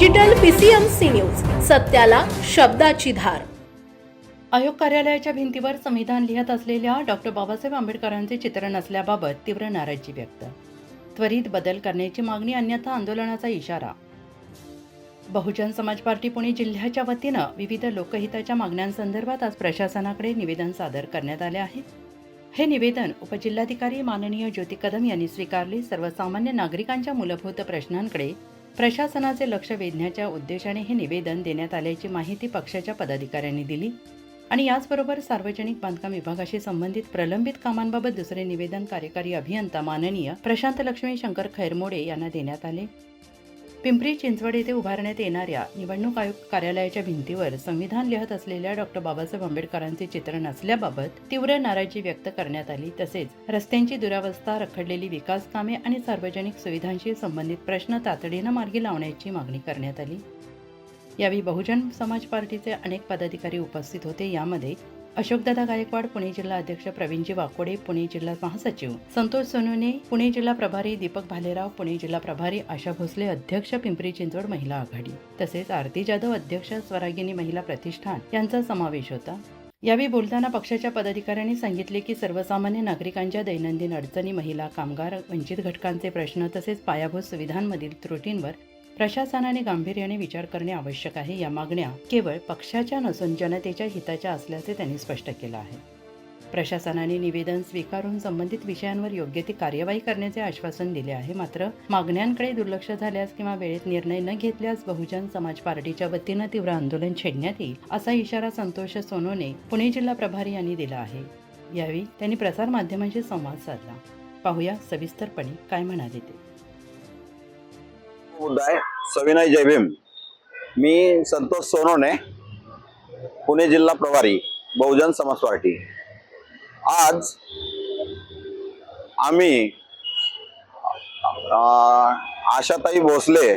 Digital PCMC news सत्याला शब्दाची धार. आयोग कार्यालयाच्या भिंतीवर संविधान लिहित असलेल्या डॉक्टर बाबासाहेब आंबेडकरांचे चित्र नसल्याबाबत तीव्र नाराजी व्यक्त. त्वरित बदल करण्याची मागणी अन्यथा आंदोलनाचा इशारा. बहुजन समाज पार्टी पुणे जिल्ह्याच्या वतीनं विविध लोकहिताच्या मागण्यांसंदर्भात आज प्रशासनाकडे निवेदन सादर करण्यात आले आहे. हे निवेदन उपजिल्हाधिकारी माननीय ज्योती कदम यांनी स्वीकारले. सर्वसामान्य नागरिकांच्या मूलभूत प्रश्नांकडे प्रशासनाचे लक्ष वेधण्याच्या उद्देशाने हे निवेदन देण्यात आल्याची माहिती पक्षाच्या पदाधिकाऱ्यांनी दिली. आणि याचबरोबर सार्वजनिक बांधकाम विभागाशी संबंधित प्रलंबित कामांबाबत दुसरे निवेदन कार्यकारी अभियंता माननीय प्रशांत लक्ष्मी शंकर खैरमोडे यांना देण्यात आले. पिंपरी चिंचवड येथे उभारण्यात येणाऱ्या निवडणूक आयोग कार्यालयाच्या भिंतीवर संविधान लिहत असलेल्या डॉक्टर बाबासाहेब आंबेडकरांचे चित्र नसल्याबाबत तीव्र नाराजी व्यक्त करण्यात आली. तसेच रस्त्यांची दुरावस्था रखडलेली विकास कामे आणि सार्वजनिक सुविधांशी संबंधित प्रश्न तातडीनं मार्गी लावण्याची मागणी करण्यात आली. यावेळी बहुजन समाज पार्टीचे अनेक पदाधिकारी उपस्थित होते. यामध्ये अशोकदादा गायकवाड पुणे जिल्हा अध्यक्ष प्रवीणजी वाकोडे पुणे जिल्हा महासचिव संतोष सोनूने पुणे जिल्हा प्रभारी दीपक भालेराव पुणे जिल्हा प्रभारी आशा भोसले अध्यक्ष पिंपरी चिंचवड महिला आघाडी. तसेच आरती जाधव अध्यक्ष स्वरागिनी महिला प्रतिष्ठान यांचा समावेश होता. यावेळी बोलताना पक्षाच्या पदाधिकाऱ्यांनी सांगितले की सर्वसामान्य नागरिकांच्या दैनंदिन अडचणी महिला कामगार वंचित घटकांचे प्रश्न तसेच पायाभूत सुविधांमधील त्रुटींवर प्रशासनाने गांभीर्याने विचार करणे आवश्यक आहे. या मागण्या केवळ पक्षाच्या नसून जनतेच्या हिताच्या असल्याचे त्यांनी स्पष्ट केलं आहे. प्रशासनाने निवेदन स्वीकारून संबंधित विषयांवर योग्य ती कार्यवाही करण्याचे आश्वासन दिले आहे. मात्र मागण्यांकडे दुर्लक्ष झाल्यास किंवा वेळेत निर्णय न घेतल्यास बहुजन समाज पार्टीच्या वतीनं तीव्र आंदोलन छेडण्यात येईल असा इशारा संतोष सोनोने पुणे जिल्हा प्रभारी यांनी दिला आहे. यावेळी त्यांनी प्रसार माध्यमांशी संवाद साधला. पाहूया सविस्तरपणे काय म्हणाले ते. सविनय जयभीम मी संतोष सोनोने पुणे जिल्हा प्रभारी बहुजन समाज पार्टी. आज आम्ही आशाताई भोसले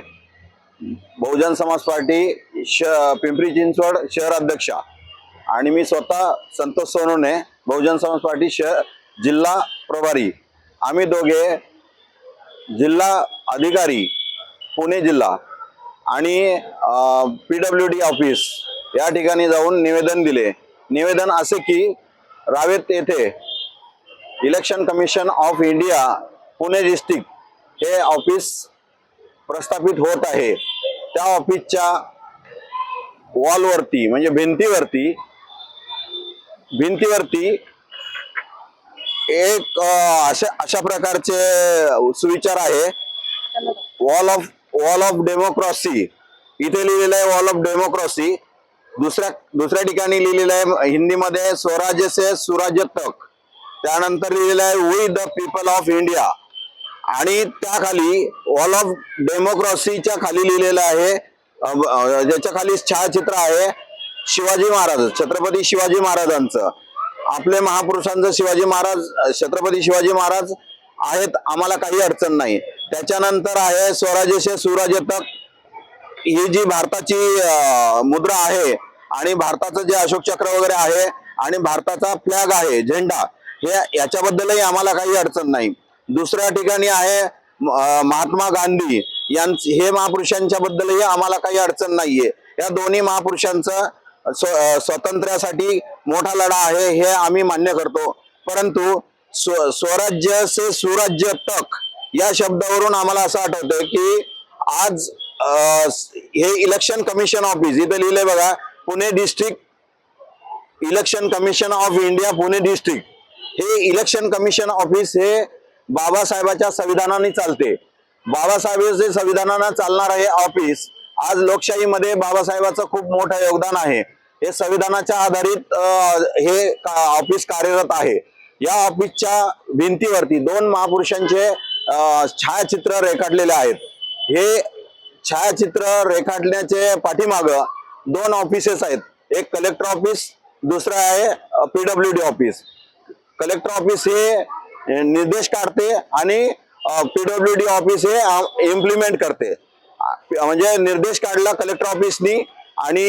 बहुजन समाज पार्टी श पिंपरी चिंचवड शहर अध्यक्षा. आणि मी स्वतः संतोष सोनोने बहुजन समाज पार्टी शहर जिल्हा प्रभारी. आम्ही दोघे जिल्हा अधिकारी पुणे जिल्हा आणि पी डब्ल्यू डी ऑफिस या ठिकाणी जाऊन निवेदन दिले. निवेदन असे की रावेत येथे election commission of India Pune district हे ऑफिस प्रस्थापित होत आहे. त्या ऑफिसच्या वॉलवरती म्हणजे भिंतीवरती भिंतीवरती एक अशा अशा प्रकारचे सुविचार आहे. Wall of wall of democracy इथे लिहिलेलं आहे वॉल ऑफ डेमोक्रॉसी दुसऱ्या दुसऱ्या ठिकाणी लिहिलेलं आहे हिंदीमध्ये स्वराज्य से सुराज्य तक. त्यानंतर लिहिलेलं आहे we the people of India आणि त्याखाली वॉल ऑफ डेमोक्रॉसीच्या खाली लिहिलेलं आहे ज्याच्या खाली छायाचित्र आहे शिवाजी महाराज छत्रपती शिवाजी महाराजांचं. आपले महापुरुषांचं शिवाजी महाराज छत्रपती शिवाजी महाराज आहेत आम्हाला काही अडचण नाही. त्याच्यानंतर आहे स्वराज्य सुराज्य तक ही जी भारताची मुद्रा आहे आणि भारताचं जे अशोक चक्र वगैरे आहे आणि भारताचा फ्लॅग आहे झेंडा हे याच्याबद्दलही आम्हाला काही अडचण नाही. दुसऱ्या ठिकाणी आहे म- महात्मा गांधी यांच हे महापुरुषांच्या बद्दलही आम्हाला काही अडचण नाहीये. या दोन्ही महापुरुषांचं स्व- स्वातंत्र्यासाठी मोठा लढा आहे हे आम्ही मान्य करतो. परंतु स्व स्वराज्य से सुराज्य तक या शब्दावरून आम्हाला असं आठवतंय की आज हे इलेक्शन कमिशन ऑफिस इथं लिहिलंय बघा Pune district election commission of India Pune district हे इलेक्शन कमिशन ऑफिस हे बाबासाहेबाच्या संविधानाने चालते. बाबासाहेबांचे संविधानानं चालणार हे ऑफिस आज लोकशाहीमध्ये बाबासाहेबाचं खूप मोठं योगदान आहे. हे संविधानाच्या आधारित हे का- ऑफिस कार्यरत आहे. या ऑफिसच्या भिंतीवरती दोन महापुरुषांचे छायाचित्र रेखाटलेले आहेत. हे छायाचित्र रेखाटण्याचे पाठीमाग दोन ऑफिसेस आहेत. एक कलेक्टर ऑफिस दुसरं आहे P W D office collector office हे निर्देश काढते आणि पीडब्ल्यू डी ऑफिस हे इम्प्लिमेंट करते. म्हणजे निर्देश काढला कलेक्टर ऑफिसनी आणि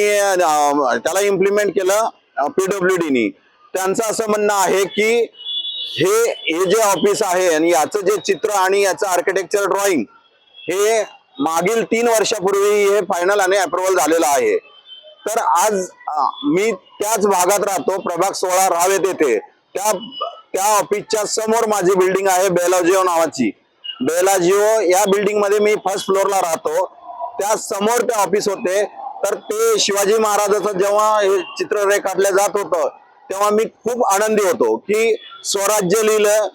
त्याला इम्प्लिमेंट केलं पीडब्ल्यू डीनी त्यांचं असं म्हणणं आहे की हे हे जे ऑफिस आहे आणि याचं जे चित्र आणि याचं आर्किटेक्चर ड्रॉइंग हे मागील तीन वर्षापूर्वी हे फायनल आणि अप्रुव्हल झालेलं आहे. तर आज मी त्याच भागात राहतो प्रभाग सोळा रावेत येथे त्या त्या ऑफिसच्या समोर माझी बिल्डिंग आहे बेलाजिओ नावाची. बेलाजिओ या बिल्डिंगमध्ये मी फर्स्ट फ्लोअरला राहतो. त्या समोर ते ऑफिस होते. तर ते शिवाजी महाराजाचं जेव्हा हे चित्र रेखाटलं जात होतं तेव्हा मी खूप आनंदी होतो की स्वराज्य लिहिलं.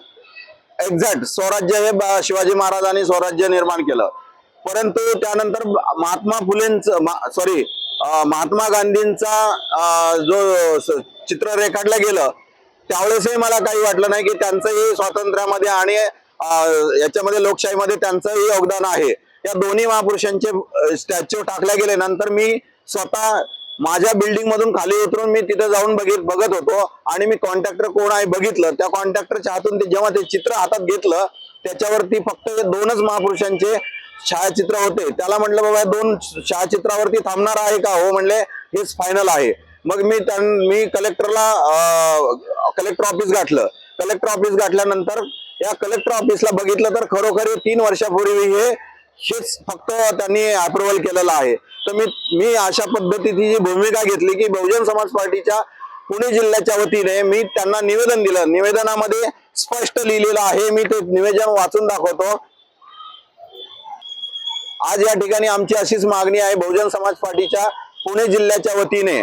एक्झॅक्ट स्वराज्य हे शिवाजी महाराजांनी स्वराज्य निर्माण केलं. परंतु त्यानंतर महात्मा फुलेंचं सॉरी महात्मा गांधींचा जो चित्र रेखाटलं गेलं त्यावेळेसही मला काही वाटलं नाही की त्यांचंही स्वातंत्र्यामध्ये आणि याच्यामध्ये लोकशाहीमध्ये त्यांचंही योगदान आहे. या दोन्ही महापुरुषांचे स्टॅच्यू टाकल्या गेले. नंतर मी स्वतः माझ्या बिल्डिंग मधून खाली उतरून मी तिथे जाऊन बघित बघत होतो. आणि मी कॉन्ट्रॅक्टर कोण आहे बघितलं. त्या कॉन्ट्रॅक्टरच्या हातून ते जेव्हा ते चित्र हातात घेतलं त्याच्यावरती फक्त दोनच महापुरुषांचे छायाचित्र होते. त्याला म्हटलं बाबा दोन छायाचित्रावरती थांबणार आहे का हो? म्हणले हेच फायनल आहे. मग मी त्यां मी कलेक्टरला कलेक्टर ऑफिस गाठलं. कलेक्टर ऑफिस गाठल्यानंतर या कलेक्टर ऑफिसला बघितलं तर खरोखर तीन वर्षापूर्वी हे हेच फक्त त्यांनी अप्रुव्हल केलेलं आहे. तर मी मी अशा पद्धतीची जी भूमिका घेतली की बहुजन समाज पार्टीच्या पुणे जिल्ह्याच्या वतीने मी त्यांना निवेदन दिलं. निवेदनामध्ये स्पष्ट लिहिलेलं आहे. मी ते निवेदन वाचून दाखवतो. आज या ठिकाणी आमची अशीच मागणी आहे. बहुजन समाज पार्टीच्या पुणे जिल्ह्याच्या वतीने.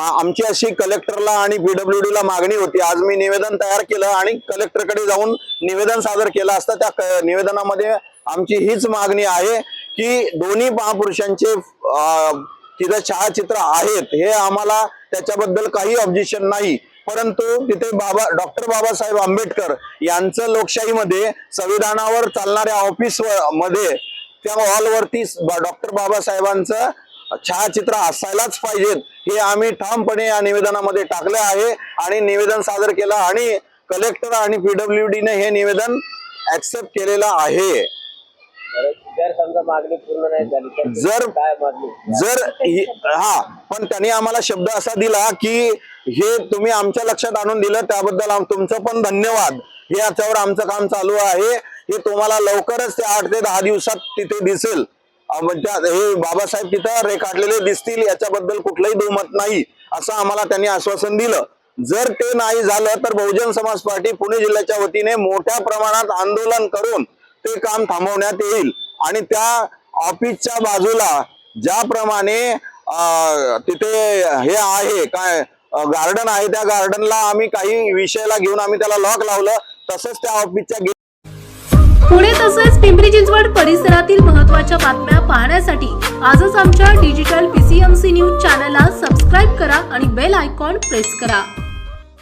आमची अशी कलेक्टरला आणि पीडब्ल्यू ला मागणी होती. आज मी निवेदन तयार केलं आणि कलेक्टरकडे जाऊन निवेदन सादर केलं असतं. त्या निवेदनामध्ये आमची हीच मागणी आहे की दोन्ही महापुरुषांचे तिथं तिथे छायाचित्र आहेत हे आम्हाला त्याच्याबद्दल काही ऑब्जेक्शन नाही. परंतु तिथे बाबा डॉक्टर बाबासाहेब आंबेडकर यांचं लोकशाहीमध्ये संविधानावर चालणाऱ्या ऑफिसमध्ये त्या हॉलवरती डॉक्टर बाबासाहेबांचं छायाचित्र असायलाच पाहिजेत. हे आम्ही ठामपणे या निवेदनामध्ये टाकले आहे आणि निवेदन सादर केलं आणि कलेक्टर आणि पीडब्ल्यू डीने हे निवेदन ऍक्सेप्ट केलेलं आहे. जर समजा मागणी पूर्ण नाही झाली तर जर काय मागणी? जर ही- पण त्यांनी आम्हाला शब्द असा दिला की हे तुम्ही आमच्या लक्षात आणून दिलं त्याबद्दल आम- तुमचं पण धन्यवाद. हे याच्यावर आमचं काम चालू आहे. हे तुम्हाला लवकरच ते आठ ते दहा दिवसात तिथे दिसेल. म्हणजे हे बाबासाहेब तिथं रेखाटलेले दिसतील याच्याबद्दल कुठलंही दुमत नाही असं आम्हाला त्यांनी आश्वासन दिलं. जर ते नाही झालं तर बहुजन समाज पार्टी पुणे जिल्ह्याच्या वतीने मोठ्या प्रमाणात आंदोलन करून ते काम थांबवण्यात येईल. आणि त्या ऑफिसच्या बाजूला ज्याप्रमाणे तिथे हे आहे काय गार्डन आहे त्या गार्डनला आम्ही काही विषयाला घेऊन आम्ही त्याला लॉक लावलं. तसंच त्या ऑफिसच्या गे- पुणे तसेच पिंपरी चिंचवड परिसरातील महत्त्वाच्या बातम्या पाहण्यासाठी आजच आमच्या डिजिटल पीसीएमसी न्यूज चॅनलला सबस्क्राईब करा आणि बेल आयकॉन प्रेस करा.